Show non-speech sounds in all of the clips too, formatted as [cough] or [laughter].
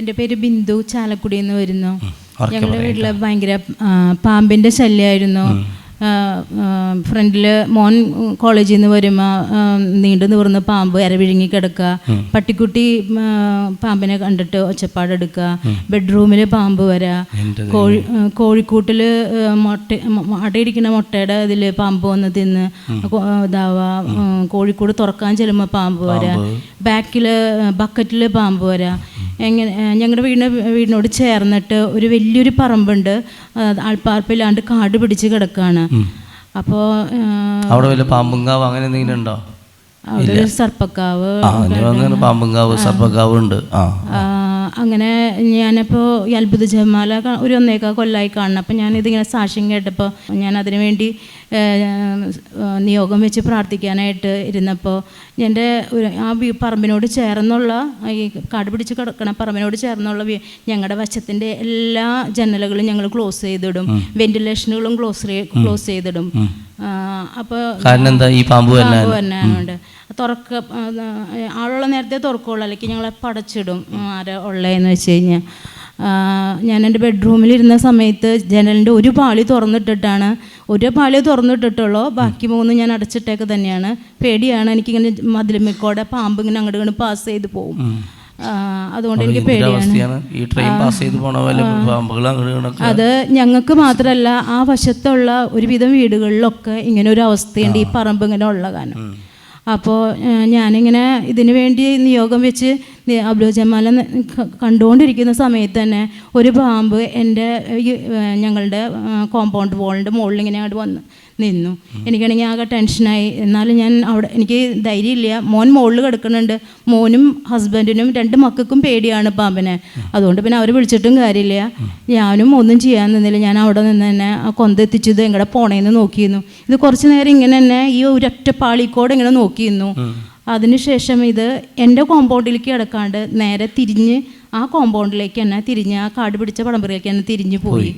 എന്റെ പേര് ബിന്ദു ചാലക്കുടി എന്ന് വരുന്നു. ഞങ്ങളുടെ വീട്ടിൽ വീട്ടിൽ ഭയങ്കര പാമ്പിന്റെ പാമ്പിന്റെ ശല്യമായിരുന്നു ഫ്രണ്ടിൽ മോൻ കോളേജിൽ നിന്ന് വരുമ്പോൾ നീണ്ടു നിവർന്ന് പാമ്പ് ഇരവിഴുങ്ങി കിടക്കുക. പട്ടിക്കുട്ടി പാമ്പിനെ കണ്ടിട്ട് ഒച്ചപ്പാടെടുക്കുക ബെഡ്റൂമിൽ പാമ്പ് വരാ. കോഴി കോഴിക്കൂട്ടിൽ മുട്ട അടയിരിക്കുന്ന മുട്ടയുടെ ഇതിൽ പാമ്പ് വന്ന് തിന്ന് ഇതാവുക. കോഴിക്കൂട് തുറക്കാൻ ചെല്ലുമ്പോൾ പാമ്പ് വരാ. ബാക്കിൽ ബക്കറ്റിൽ പാമ്പ് വരാ. എങ്ങനെ ഞങ്ങളുടെ വീടിന് വീടിനോട് ചേർന്നിട്ട് ഒരു വലിയൊരു പറമ്പുണ്ട്. ആൾപ്പാർപ്പില്ലാണ്ട് കാട് പിടിച്ച് കിടക്കുകയാണ് അപ്പോ അവിടെ വല്ല പാമ്പുങ്കാവ് അങ്ങനെ എന്തെങ്കിലും ഉണ്ടോ? അവിടെ ഒരു സർപ്പക്കാവ് പാമ്പുങ്കാവ് സർപ്പക്കാവ് ഉണ്ട്. ആ, അങ്ങനെ ഞാനപ്പോൾ ഈ അത്ഭുത ജമാല ഒരു ഒന്നേക്കാ കൊല്ലായി കാണണം. അപ്പം ഞാനിതിങ്ങനെ സാക്ഷ്യം കേട്ടപ്പോൾ ഞാൻ അതിനു വേണ്ടി നിയോഗം വെച്ച് പ്രാർത്ഥിക്കാനായിട്ട് ഇരുന്നപ്പോൾ എന്റെ ഒരു ആ പറമ്പിനോട് ചേർന്നുള്ള ഈ കാട് പിടിച്ച് കിടക്കണ പറമ്പിനോട് ചേർന്നുള്ള ഞങ്ങളുടെ വശത്തിന്റെ എല്ലാ ജനലുകളും ഞങ്ങൾ ക്ലോസ് ചെയ്തിടും. വെന്റിലേഷനുകളും ക്ലോസ് ക്ലോസ് ചെയ്തിടും. അപ്പോൾ കാരണം എന്താ? ഈ പാമ്പ് തന്നെ തുറക്ക ആളുള്ള നേരത്തെ തുറക്കുള്ളൂ. അല്ലെങ്കിൽ ഞങ്ങളെ പടച്ചിടും. ആരെ ഉള്ളതെന്ന് വെച്ച് കഴിഞ്ഞാൽ ഞാൻ എന്റെ ബെഡ്റൂമിലിരുന്ന സമയത്ത് ജനലിന്റെ ഒരു പാളി തുറന്നിട്ടിട്ടാണ്. ഒരു പാളി തുറന്നിട്ടിട്ടുള്ളൂ. ബാക്കി മൂന്ന് ഞാൻ അടച്ചിട്ടേക്ക് തന്നെയാണ്. പേടിയാണ്. എനിക്കിങ്ങനെ മതിലുമ്മിക്കോടെ പാമ്പ് ഇങ്ങനെ അങ്ങോട്ട് ഇങ്ങോട്ട് പാസ് ചെയ്ത് പോകും അതുകൊണ്ട് എനിക്ക് പേടിയാണ്. ഈ ട്രെയിൻ പാസ് ചെയ്ത് പോണ പോലെ പാമ്പുകൾ അത് ഞങ്ങൾക്ക് മാത്രമല്ല ആ വശത്തുള്ള ഒരുവിധം വീടുകളിലൊക്കെ ഇങ്ങനെ ഒരു അവസ്ഥയുണ്ട്. ഈ പറമ്പ് ഇങ്ങനെ ഉള്ള കാരണം. അപ്പോൾ ഞാനിങ്ങനെ ഇതിനു വേണ്ടി നിയോഗം വെച്ച് അബ്ദുൾ അബ്ദുൽ ജമാല കണ്ടുകൊണ്ടിരിക്കുന്ന സമയത്ത് തന്നെ ഒരു പാമ്പ് എന്റെ ഞങ്ങളുടെ കോമ്പൗണ്ട് വാളിന്റെ മുകളിൽ ഇങ്ങനെ അങ്ങോട്ട് വന്ന് നിന്നു. എനിക്കാണെങ്കിൽ ആകെ ടെൻഷനായി. എന്നാലും ഞാൻ അവിടെ എനിക്ക് ധൈര്യമില്ല. മോൻ മുകളിൽ കിടക്കുന്നുണ്ട്. മോനും ഹസ്ബൻഡിനും രണ്ട് മക്കൾക്കും പേടിയാണ് പാമ്പിനെ. അതുകൊണ്ട് പിന്നെ അവർ വിളിച്ചിട്ടും കാര്യമില്ല. ഞാനും ഒന്നും ചെയ്യാൻ നിന്നില്ല. ഞാൻ അവിടെ നിന്ന് തന്നെ ആ കൊന്തെത്തിച്ചത് എങ്ങടെ പോണേന്ന് നോക്കിയിരുന്നു. ഇത് കുറച്ച് നേരം ഇങ്ങനെ തന്നെ ഈ ഒരൊറ്റ പാളിക്കോടെ ഇങ്ങനെ നോക്കിയിരുന്നു. അതിനുശേഷം ഇത് എന്റെ കോമ്പൗണ്ടിലേക്ക് കിടക്കാണ്ട് നേരെ തിരിഞ്ഞ് ആ കോമ്പൗണ്ടിലേക്ക് തന്നെ തിരിഞ്ഞ് ആ കാട് പിടിച്ച പടമ്പറിലേക്ക് തന്നെ തിരിഞ്ഞു പോയി.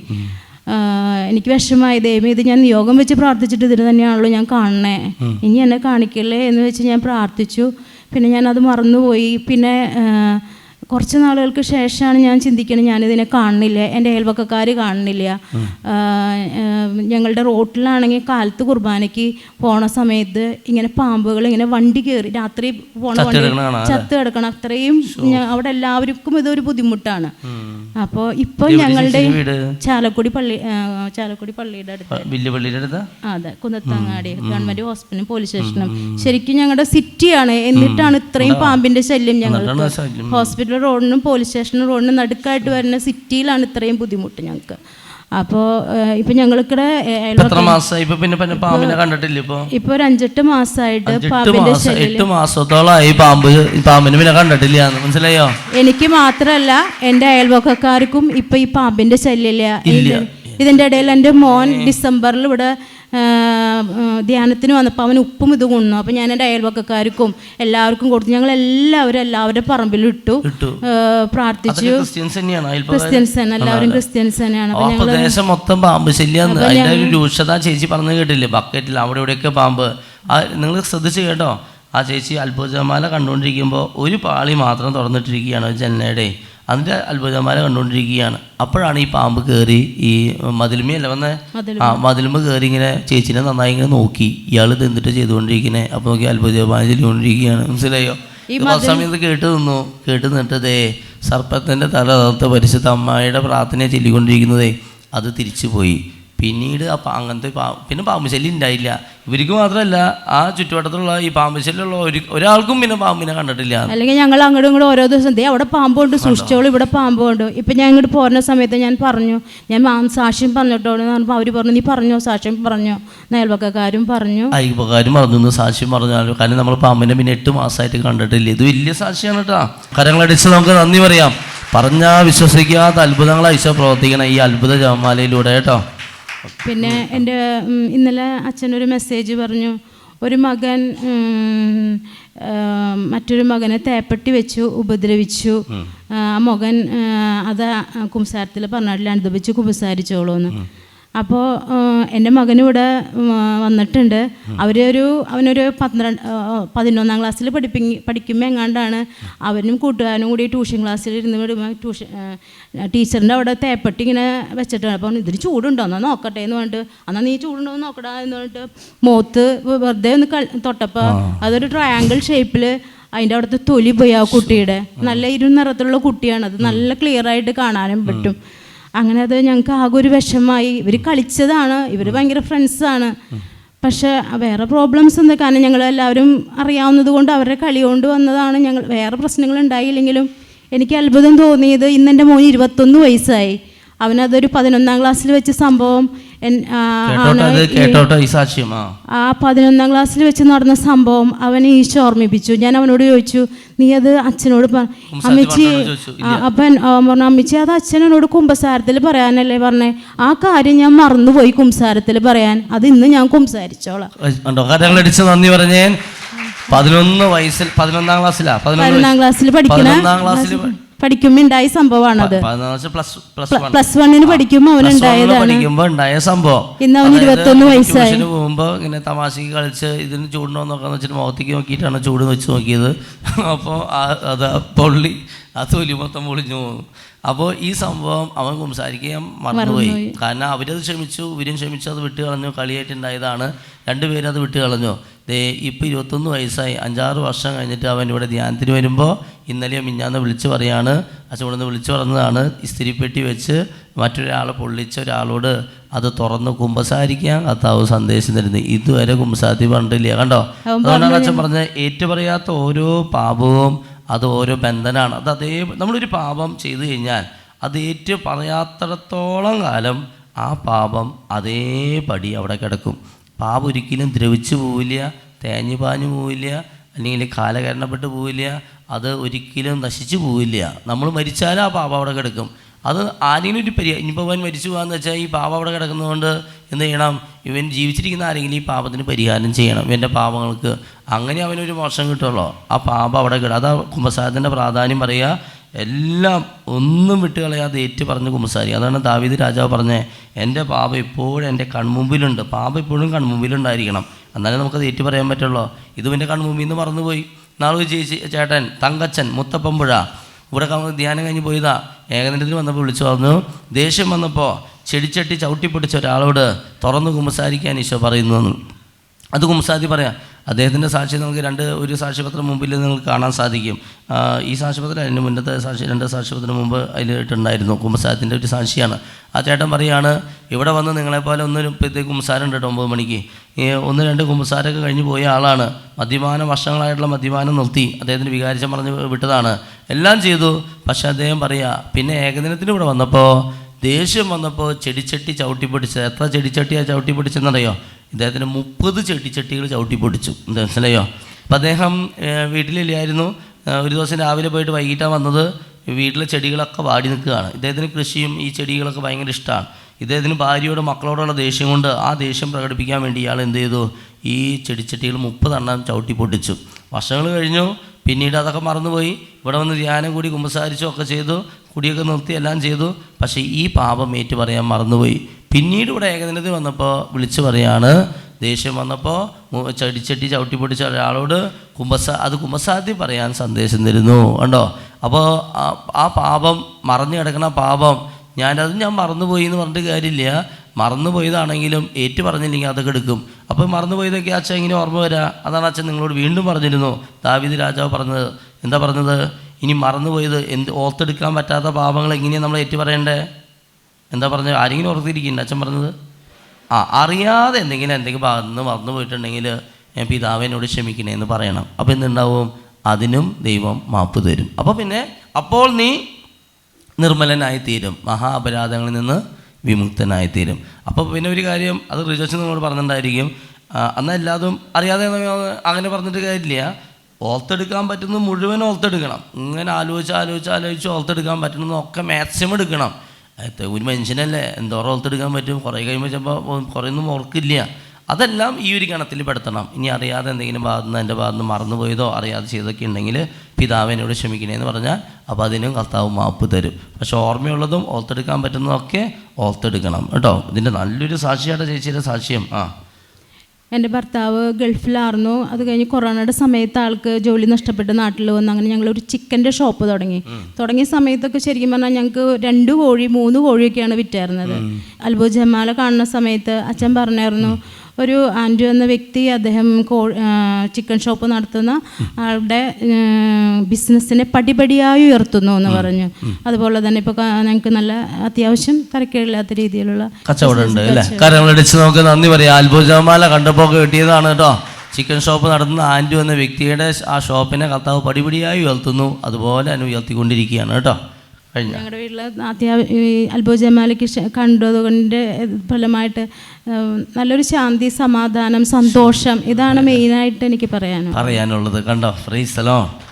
എനിക്ക് വിഷമായി ദൈവം ഇത് ഞാൻ നിയോഗം വെച്ച് പ്രാർത്ഥിച്ചിട്ട് ഇതിന് തന്നെയാണല്ലോ ഞാൻ കാണണേ ഇനി എന്നെ കാണിക്കല്ലേ എന്ന് വെച്ച് ഞാൻ പ്രാർത്ഥിച്ചു. പിന്നെ ഞാൻ അത് മറന്നുപോയി. പിന്നെ കുറച്ച് നാളുകൾക്ക് ശേഷമാണ് ഞാൻ ചിന്തിക്കുന്നത് ഞാനിതിനെ കാണുന്നില്ല. എന്റെ അയൽവക്കക്കാർ കാണുന്നില്ല. ഞങ്ങളുടെ റോട്ടിലാണെങ്കിൽ കാലത്ത് കുർബാനയ്ക്ക് പോണ സമയത്ത് ഇങ്ങനെ പാമ്പുകൾ ഇങ്ങനെ വണ്ടി കയറി രാത്രി പോണ വണ്ടി ചത്ത് കിടക്കണം. അത്രയും അവിടെ എല്ലാവർക്കും ഇതൊരു ബുദ്ധിമുട്ടാണ്. അപ്പോൾ ഇപ്പോൾ ഞങ്ങളുടെ ചാലക്കുടി പള്ളി ചാലക്കുടി പള്ളിയുടെ അടുത്ത്. വലിയ പള്ളിയുടെ അടുത്താ? അതെ കുന്നത്തങ്ങാടി ഗവൺമെന്റ് ഹോസ്പിറ്റലും പോലീസ് സ്റ്റേഷനും. ശരിക്കും ഞങ്ങളുടെ സിറ്റിയാണ്. എന്നിട്ടാണ് ഇത്രയും പാമ്പിന്റെ ശല്യം ഞങ്ങൾ ഹോസ്പിറ്റൽ റോഡിനും പോലീസ് സ്റ്റേഷൻ റോഡിനും നടുക്കായിട്ട് വരുന്ന സിറ്റിയിലാണ് ഇത്രയും ബുദ്ധിമുട്ട് ഞങ്ങൾക്ക്. അപ്പോൾ ഇപ്പൊ ഞങ്ങൾക്കിടെ എത്ര മാസമായി ഇപ്പൊ പിന്നെ പിന്നെ പാമ്പിനെ കണ്ടിട്ടില്ല ഇപ്പൊ? ഇപ്പൊ ഒരു അഞ്ചെട്ട് മാസമായിട്ട് എട്ട് പാമ്പിന്റെ എട്ട് മാസത്തോളമായി പാമ്പ് പാമ്പിനെ പിന്നെ കണ്ടിട്ടില്ല മനസ്സിലായോ? എനിക്ക് മാത്രല്ല എന്റെ അയൽവക്കക്കാർക്കും ഇപ്പൊ ഈ പാമ്പിന്റെ ശല്യമില്ല. ഇതിന്റെ ഇടയിൽ എന്റെ മോൻ ഡിസംബറിൽ ഇവിടെ ധ്യാനത്തിന് വന്നപ്പോൾ അവൻ ഉപ്പും ഇത് കൊണ്ടു അപ്പോൾ ഞാൻ എന്റെ അയൽവക്കക്കാർക്കും എല്ലാവർക്കും കൊടുത്തു. ഞങ്ങൾ എല്ലാവരും എല്ലാവരുടെ പറമ്പിലും ഇട്ടു. പ്രാർത്ഥിച്ചു. ക്രിസ്ത്യൻസ് തന്നെ. എല്ലാവരും ക്രിസ്ത്യൻസ് തന്നെയാണ്. പ്രദേശം മൊത്തം പാമ്പ് ഒരു രൂക്ഷത ചേച്ചി പറഞ്ഞു കേട്ടില്ലേ? ബക്കറ്റിൽ അവിടെ ഇവിടെയൊക്കെ പാമ്പ്. ആ നിങ്ങൾ ശ്രദ്ധിച്ച് കേട്ടോ. ആ ചേച്ചി അത്ഭുതമാല കണ്ടുകൊണ്ടിരിക്കുമ്പോൾ ഒരു പാളി മാത്രം തുറന്നിട്ടിരിക്കുകയാണ് ജനലയുടെ അതിന്റെ അത്ഭുതമാല കണ്ടുകൊണ്ടിരിക്കുകയാണ്. അപ്പോഴാണ് ഈ പാമ്പ് കയറി ഈ മതിലുമയല്ല വന്നേ? ആ മതിലുമ്പ് കയറി ഇങ്ങനെ ചേച്ചിനെ നന്നായി ഇങ്ങനെ നോക്കി. ഇയാൾ ഇത് എന്നിട്ട് ചെയ്തുകൊണ്ടിരിക്കുന്നത് അപ്പോൾ നോക്കി അത്ഭുതമാല ചൊല്ലിക്കൊണ്ടിരിക്കുകയാണ്. മനസ്സിലായോ? സമയത്ത് കേട്ട് നിന്നു. കേട്ട് നിന്നിട്ടതേ സർപ്പത്തിന്റെ തല തകർത്ത് പരിശുദ്ധ അമ്മായിയുടെ പ്രാർത്ഥന ചൊല്ലിക്കൊണ്ടിരിക്കുന്നതേ അത് തിരിച്ചു പോയി പിന്നീട് ആ പാ- അങ്ങനത്തെ പാ പിന്നെ പാമ്പ് ശല്യം ഉണ്ടായില്ല ഇവർക്ക് മാത്രമല്ല ആ ചുറ്റുവട്ടത്തുള്ള ഈ പാമ്പ് ശല്യമുള്ള ഒരു ഒരാൾക്കും പിന്നെ പാമ്പിനെ കണ്ടിട്ടില്ല. അല്ലെങ്കിൽ ഞങ്ങൾ അങ്ങോട്ടും ഇങ്ങോട്ടും ഓരോ ദിവസം ദേ അവിടെ പാമ്പുണ്ട് സൂക്ഷിച്ചോളൂ ഇവിടെ പാമ്പുണ്ട്. ഇപ്പം ഞാൻ ഇങ്ങോട്ട് പോരുന്ന സമയത്ത് ഞാൻ പറഞ്ഞു ഞാൻ മാം സാക്ഷ്യം പറഞ്ഞിട്ടോളൂ എന്ന് പറഞ്ഞപ്പോൾ അവർ പറഞ്ഞു നീ പറഞ്ഞോ സാക്ഷ്യം പറഞ്ഞോ? അയൽവക്കക്കാരും പറഞ്ഞു. അയ്യപ്പക്കാരും പറഞ്ഞു സാക്ഷ്യം പറഞ്ഞാലും കാരണം നമ്മൾ പാമ്പിനെ പിന്നെ എട്ട് മാസമായിട്ട് കണ്ടിട്ടില്ല. ഇത് വലിയ സാക്ഷിയാണ് കേട്ടോ. കരങ്ങളടിച്ച് നമുക്ക് നന്ദി പറയാം. പറഞ്ഞാൽ വിശ്വസിക്കാത്ത അത്ഭുതങ്ങൾ പ്രവർത്തിക്കണം ഈ അത്ഭുത ജപമാലയിലൂടെ കേട്ടോ. പിന്നെ എന്റെ ഇന്നലെ അച്ഛനൊരു മെസ്സേജ് പറഞ്ഞു ഒരു മകൻ മറ്റൊരു മകനെ തേപ്പെട്ടി വെച്ചു ഉപദ്രവിച്ചു. ആ മകൻ അത് കുംസാരത്തിൽ പറഞ്ഞാട്ടിൽ അനുഭവിച്ച് കുംസാരിച്ചോളൂ എന്ന് അപ്പോൾ എന്റെ മകനിവിടെ വന്നിട്ടുണ്ട്. അവരൊരു അവനൊരു പന്ത്രണ്ട് പതിനൊന്നാം ക്ലാസ്സിൽ പഠിപ്പി പഠിക്കുമ്പോൾ എങ്ങാണ്ടാണ് അവനും കൂട്ടുകാരനും കൂടി ട്യൂഷൻ ക്ലാസ്സിൽ ഇരുന്ന് വിടുമ്പോൾ ട്യൂഷൻ ടീച്ചറിന്റെ അവിടെ തേപ്പട്ടി ഇങ്ങനെ വെച്ചിട്ടാണ്. അപ്പോൾ ഇതിന് ചൂടുണ്ടോ? എന്നാൽ നോക്കട്ടെ എന്ന് പറഞ്ഞിട്ട് എന്നാൽ നീ ചൂടുണ്ടോ? എന്ന് നോക്കടാ എന്ന് പറഞ്ഞിട്ട് മോത്ത് വെറുതെ ഒന്ന് കൾ തൊട്ടപ്പോൾ അതൊരു ട്രയാങ്കിൾ ഷേപ്പിൽ അതിന്റെ അവിടുത്തെ തൊലി പോയി ആ കുട്ടിയുടെ. നല്ല ഇരുനിറത്തിലുള്ള കുട്ടിയാണ്. അത് നല്ല ക്ലിയർ ആയിട്ട് കാണാനും പറ്റും. അങ്ങനെ അത് ഞങ്ങൾക്ക് ആകെ ഒരു വിഷമായി ഇവർ കളിച്ചതാണ്. ഇവർ ഭയങ്കര ഫ്രണ്ട്സാണ് പക്ഷേ വേറെ പ്രോബ്ലംസ് എന്താ കാരണം ഞങ്ങൾ എല്ലാവരും അറിയാവുന്നത് കൊണ്ട് അവരുടെ കളി കൊണ്ട് വന്നതാണ് ഞങ്ങൾ. വേറെ പ്രശ്നങ്ങൾ ഉണ്ടായില്ലെങ്കിലും എനിക്ക് അത്ഭുതം തോന്നിയത് ഇന്ന് എന്റെ മോന് ഇരുപത്തൊന്ന് വയസ്സായി. അവനതൊരു പതിനൊന്നാം ക്ലാസ്സിൽ വെച്ച സംഭവം ആ, പതിനൊന്നാം ക്ലാസ്സിൽ വെച്ച് നടന്ന സംഭവം അവൻ ഈശോ ഓർമ്മിപ്പിച്ചു. ഞാൻ അവനോട് ചോദിച്ചു നീ അത് അച്ഛനോട് അമ്മച്ചി അപ്പൻ പറഞ്ഞു അമ്മച്ചി അത് അച്ഛനോട് കുംഭസാരത്തിൽ പറയാനല്ലേ പറഞ്ഞേ? ആ കാര്യം ഞാൻ മറന്നുപോയി കുംസാരത്തിൽ പറയാൻ. അത് ഇന്ന് ഞാൻ കുംസാരിച്ചോളാം നന്ദി പതിനൊന്ന് വയസ്സിൽ പതിനൊന്നാം ക്ലാസ്സിലാ? പതിനൊന്ന് ക്ലാസ്സിൽ പഠിക്കുന്ന പഠിക്കുമ്പോൾ ഉണ്ടായ സംഭവമാണത്. പ്ലസ് വണ്ണിന് പഠിക്കുമ്പോൾ അവൻ ഉണ്ടായതാണ്. സംഭവം. ഇന്ന് അവന് ഇരുപത്തൊന്ന് വയസ്സായി. ട്യൂഷന് പോകുമ്പോ ഇങ്ങനെ തമാശക്ക് കളിച്ച് ഇതിന് ചൂടണോ നോക്കാന്ന് വെച്ചിട്ട് മുഖത്തേക്ക് നോക്കിയിട്ടാണ് ചൂട് വെച്ച് നോക്കിയത്. [laughs] അപ്പോൾ അത് പൊള്ളി ആ തൊലി മൊത്തം പൊളിഞ്ഞു പോകുന്നു. അപ്പോൾ ഈ സംഭവം അവൻ സംസാരിക്കാൻ മറന്നുപോയി. കാരണം അവരത് ക്ഷമിച്ചു ഇവരും ക്ഷമിച്ചു അത് വിട്ട് കളഞ്ഞു കളിയായിട്ടുണ്ടായതാണ് രണ്ടുപേരും അത് വിട്ട് കളഞ്ഞു ദേ ഇപ്പോൾ ഇരുപത്തൊന്ന് വയസ്സായി. അഞ്ചാറ് വർഷം കഴിഞ്ഞിട്ട് അവൻ ഇവിടെ ധ്യാനത്തിന് വരുമ്പോൾ ഇന്നലെ മിഞ്ഞാന്ന് വിളിച്ച് പറയാണ്. നിന്ന് വിളിച്ചു പറഞ്ഞതാണ്. ഇസ്തിരിപ്പെട്ടി വെച്ച് മറ്റൊരാളെ പൊള്ളിച്ച ഒരാളോട് അത് തുറന്ന് കുമ്പസാരിക്കാൻ കത്താവ് സന്ദേശം തരുന്നത് ഇതുവരെ കുമ്പസാരി പറഞ്ഞിട്ടില്ല. കണ്ടോ? അതുകൊണ്ടാണ് അച്ഛൻ പറഞ്ഞത് ഏറ്റുപറയാത്ത ഓരോ പാപവും അത് ഓരോ ബന്ധനാണ്. അത് അതേ നമ്മളൊരു പാപം ചെയ്തു കഴിഞ്ഞാൽ അത് ഏറ്റു പറയാത്തടത്തോളം കാലം ആ പാപം അതേപടി അവിടെ കിടക്കും. പാപം ഒരിക്കലും ദ്രവിച്ചു പോവില്ല തേഞ്ഞു പാഞ്ഞു പോവില്ല അല്ലെങ്കിൽ കാലകരണപ്പെട്ട് പോവില്ല അത് ഒരിക്കലും നശിച്ചു പോവില്ല. നമ്മൾ മരിച്ചാലും ആ പാപം അവിടെ കിടക്കും. അത് ആരെങ്കിലും ഒരു പരിഹാരം ഇനിയിപ്പോൾ അവൻ മരിച്ചു പോകാന്ന് വെച്ചാൽ ഈ പാപം അവിടെ കിടക്കുന്നതുകൊണ്ട് എന്ത് ചെയ്യണം? ഇവൻ ജീവിച്ചിരിക്കുന്ന ആരെങ്കിലും ഈ പാപത്തിന് പരിഹാരം ചെയ്യണം. ഇവന്റെ പാപങ്ങൾക്ക് അങ്ങനെ അവനൊരു മോശം കിട്ടുള്ളൂ. ആ പാപം അവിടെ കിട അതാ കുമ്പസാരത്തിന്റെ പ്രാധാന്യം പറയുക. എല്ലാം ഒന്നും വിട്ടുകളയാതെ ഏറ്റു പറഞ്ഞ് കുമ്പസാരി അതാണ് ദാവീദ് രാജാവ് പറഞ്ഞത്. എന്റെ പാപം ഇപ്പോഴും എന്റെ കൺമുമ്പിലുണ്ട്. പാപം ഇപ്പോഴും കൺമുമ്പിലുണ്ടായിരിക്കണം. എന്നാലേ നമുക്കത് ഏറ്റു പറയാൻ പറ്റുള്ളൂ. ഇത് പിന്നെ കൺമുമ്പിൽ നിന്ന് മറന്നുപോയി. നാളെ ചേച്ചി ചേട്ടൻ തങ്കച്ചൻ മുത്തപ്പമ്പുഴ ഇവിടെ ധ്യാനം കഴിഞ്ഞ് പോയതാ. ഏകദിനത്തിന് വന്നപ്പോൾ വിളിച്ചു പറഞ്ഞു ദേഷ്യം വന്നപ്പോൾ ചെടിച്ചട്ടി പിടിച്ച ഒരാളോട് തുറന്ന് കുമ്പസാരിക്കാൻ ഈശോ പറയുന്നു അത് കുമ്പസാരി പറയാം. അദ്ദേഹത്തിന്റെ സാക്ഷി നമുക്ക് രണ്ട് ഒരു സാക്ഷ്യപത്രം മുമ്പിൽ നിങ്ങൾക്ക് കാണാൻ സാധിക്കും. ഈ സാക്ഷ്യപത്രം അതിന് മുന്നത്തെ സാക്ഷി രണ്ട് സാക്ഷ്യപത്രം മുമ്പ് അതിൽ ഇട്ടുണ്ടായിരുന്നു കുംസാരത്തിന്റെ ഒരു സാക്ഷിയാണ്. ആ ചേട്ടൻ പറയാണ് ഇവിടെ വന്ന് നിങ്ങളെപ്പോലെ ഒന്ന് ഇപ്പോഴത്തേക്ക് കുമ്പസാരം ഉണ്ട് കേട്ടോ ഒമ്പത് മണിക്ക്. ഒന്ന് രണ്ട് കുമ്പസാരമൊക്കെ കഴിഞ്ഞ് പോയ ആളാണ്. മദ്യപാനം വർഷങ്ങളായിട്ടുള്ള മദ്യപാനം നിർത്തി അദ്ദേഹത്തിന് വികാരിച്ചം പറഞ്ഞ് വിട്ടതാണ്. എല്ലാം ചെയ്തു. പക്ഷേ അദ്ദേഹം പറയുക പിന്നെ ഏകദിനത്തിന് ഇവിടെ വന്നപ്പോൾ ദേഷ്യം വന്നപ്പോൾ ചെടിച്ചട്ടി ചവിട്ടി പൊടിച്ചത്. എത്ര ചെടിച്ചട്ടിയാണ് ചവിട്ടി പൊടിച്ചെന്നറിയോ ഇദ്ദേഹത്തിന് മുപ്പത് ചെടിച്ചട്ടികൾ ചവിട്ടി പൊടിച്ചു. മനസ്സിലായോ? അപ്പം അദ്ദേഹം വീട്ടിലില്ലായിരുന്നു. ഒരു ദിവസം രാവിലെ പോയിട്ട് വൈകിട്ടാണ് വന്നത്. വീട്ടിലെ ചെടികളൊക്കെ വാടി നിൽക്കുകയാണ്. ഇദ്ദേഹത്തിന് കൃഷിയും ഈ ചെടികളൊക്കെ ഭയങ്കര ഇഷ്ടമാണ്. ഇദ്ദേഹത്തിന് ഭാര്യയോട് മക്കളോടുള്ള ദേഷ്യം കൊണ്ട് ആ ദേഷ്യം പ്രകടിപ്പിക്കാൻ വേണ്ടി ഇയാൾ എന്ത് ചെയ്തു? ഈ ചെടിച്ചട്ടികൾ മുപ്പതെണ്ണം ചവിട്ടി പൊട്ടിച്ചു വർഷങ്ങൾ കഴിഞ്ഞു. പിന്നീട് അതൊക്കെ മറന്നുപോയി. ഇവിടെ വന്ന് ധ്യാനം കൂടി കുമ്പസാരിച്ചു ഒക്കെ ചെയ്തു കുടിയൊക്കെ നിർത്തി എല്ലാം ചെയ്തു. പക്ഷേ ഈ പാപം ഏറ്റു പറയാൻ മറന്നുപോയി. പിന്നീട് ഇവിടെ ഏകദിനത്തിൽ വന്നപ്പോൾ വിളിച്ചു പറയാണ് ദേഷ്യം വന്നപ്പോൾ ചടിച്ചട്ടി ചവിട്ടി പൊടിച്ച ഒരാളോട് കുമ്പസ അത് കുമ്പസാരത്തിൽ പറയാൻ സന്ദേശം തരുന്നു കണ്ടോ? അപ്പോൾ ആ- പാപം മറഞ്ഞു കിടക്കണ പാപം ഞാനത് ഞാൻ മറന്നുപോയി എന്ന് പറഞ്ഞിട്ട് കാര്യമില്ല. മറന്നുപോയതാണെങ്കിലും ഏറ്റു പറഞ്ഞില്ലെങ്കിൽ അതൊക്കെ എടുക്കും അപ്പോൾ മറന്നുപോയതൊക്കെ അച്ഛൻ ഇങ്ങനെ ഓർമ്മ വരാ. അതാണ് അച്ഛൻ നിങ്ങളോട് വീണ്ടും പറഞ്ഞിരുന്നു. ദാവിദ് രാജാവ് പറഞ്ഞത്. എന്താ പറഞ്ഞത്? ഇനി മറന്നുപോയത് എന്ത് ഓർത്തെടുക്കാൻ പറ്റാത്ത പാപങ്ങൾ എങ്ങനെയാണ് നമ്മൾ ഏറ്റു പറയണ്ടേ എന്താ പറഞ്ഞത്? ആരെങ്കിലും ഓർത്തിരിക്കുന്നുണ്ട് അച്ഛൻ പറഞ്ഞത്? ആ അറിയാതെ എന്തെങ്കിലും എന്തെങ്കിലും ഭാഗത്ത് മറന്നു പോയിട്ടുണ്ടെങ്കിൽ ഞാൻ പിതാവിനോട് ക്ഷമിക്കണേ എന്ന് പറയണം. അപ്പോൾ എന്തുണ്ടാവും? അതിനും ദൈവം മാപ്പ് തരും. അപ്പോൾ പിന്നെ അപ്പോൾ നീ നിർമ്മലനായി തീരും മഹാ അപരാധങ്ങളിൽ നിന്ന് വിമുക്തനായി തീരും അപ്പോൾ പിന്നെ ഒരു കാര്യം അത് റിജോച്ച് നിങ്ങളോട് പറഞ്ഞിട്ടുണ്ടായിരിക്കും എന്നാൽ എല്ലാതും അറിയാതെ അങ്ങനെ പറഞ്ഞിട്ട് കാര്യമില്ല. ഓർത്തെടുക്കാൻ പറ്റുന്നത് മുഴുവൻ ഓർത്തെടുക്കണം. ഇങ്ങനെ ആലോചിച്ച് ആലോചിച്ച് ആലോചിച്ച് ഓർത്തെടുക്കാൻ പറ്റുന്നതൊക്കെ മാക്സിമം എടുക്കണം. ഒരു മനുഷ്യനല്ലേ എന്തോരം ഓർത്തെടുക്കാൻ പറ്റും? കുറേ കഴിയുമ്പോൾ ചിലപ്പോൾ കുറേ ഒന്നും ഓർക്കില്ല. അതെല്ലാം ഈ ഒരു ഗണത്തിൽ പെടുത്തണം. ഇനി അറിയാതെ എന്തെങ്കിലും ഭാഗത്ത് നിന്ന് എന്റെ ഭാഗത്ത് നിന്ന് മറന്നുപോയതോ അറിയാതെ ചെയ്തൊക്കെ ഉണ്ടെങ്കിൽ പിതാവിനോട് ക്ഷമിക്കണേ എന്ന് പറഞ്ഞാൽ അപ്പോൾ അതിനും കർത്താവ് മാപ്പ് തരും. പക്ഷേ ഓർമ്മയുള്ളതും ഓർത്തെടുക്കാൻ പറ്റുന്നതൊക്കെ ഓർത്തെടുക്കണം. കേട്ടോ? ഇതിന്റെ നല്ലൊരു സാക്ഷിയാണ് ചേച്ചിയുടെ സാക്ഷ്യം. ആ. എന്റെ ഭർത്താവ് ഗൾഫിലായിരുന്നു അത് കഴിഞ്ഞ് കൊറോണയുടെ സമയത്ത് ആൾക്ക് ജോലി നഷ്ടപ്പെട്ട് നാട്ടിൽ വന്ന് അങ്ങനെ ഞങ്ങൾ ഒരു ചിക്കന്റെ ഷോപ്പ് തുടങ്ങി. തുടങ്ങിയ സമയത്തൊക്കെ ശരിക്കും പറഞ്ഞാൽ ഞങ്ങൾക്ക് രണ്ട് കോഴി മൂന്ന് കോഴിയൊക്കെയാണ് വിറ്റായിരുന്നത്. അൽബു ജമാല കാണുന്ന സമയത്ത് അച്ഛൻ പറഞ്ഞായിരുന്നു ഒരു ആൻഡ്രു എന്ന വ്യക്തി അദ്ദേഹം കോ ചിക്കൻ ഷോപ്പ് നടത്തുന്ന ആളുടെ ബിസിനസ്സിനെ പടിപടിയായി ഉയർത്തുന്നു എന്ന് പറഞ്ഞു. അതുപോലെ തന്നെ ഇപ്പോൾ ഞങ്ങൾക്ക് നല്ല അത്യാവശ്യം തരക്കേടില്ലാത്ത രീതിയിലുള്ള കച്ചവടം ഉണ്ട് അല്ലേ? കരങ്ങളടിച്ച് നമുക്ക് നന്ദി പറയാം. അത്ഭുതമാല കണ്ടപ്പോൾ കിട്ടിയതാണ് കേട്ടോ. ചിക്കൻ ഷോപ്പ് നടത്തുന്ന ആന്റു എന്ന വ്യക്തിയുടെ ആ ഷോപ്പിനെ കർത്താവ് പടിപടിയായി ഉയർത്തുന്നു. അതുപോലെ തന്നെ ഉയർത്തിക്കൊണ്ടിരിക്കുകയാണ് കേട്ടോ. ഞങ്ങളുടെ വീട്ടിലെ അത്യാവശ്യം ഈ അത്ഭുത ജമാലയ്ക്ക് കണ്ടതുകൊണ്ട് ഫലമായിട്ട് നല്ലൊരു ശാന്തി സമാധാനം സന്തോഷം. ഇതാണ് മെയിനായിട്ട് എനിക്ക് പറയാനുള്ളത്. പറയാനുള്ളത്. കണ്ടോ? ഫ്രീ സ്ഥലം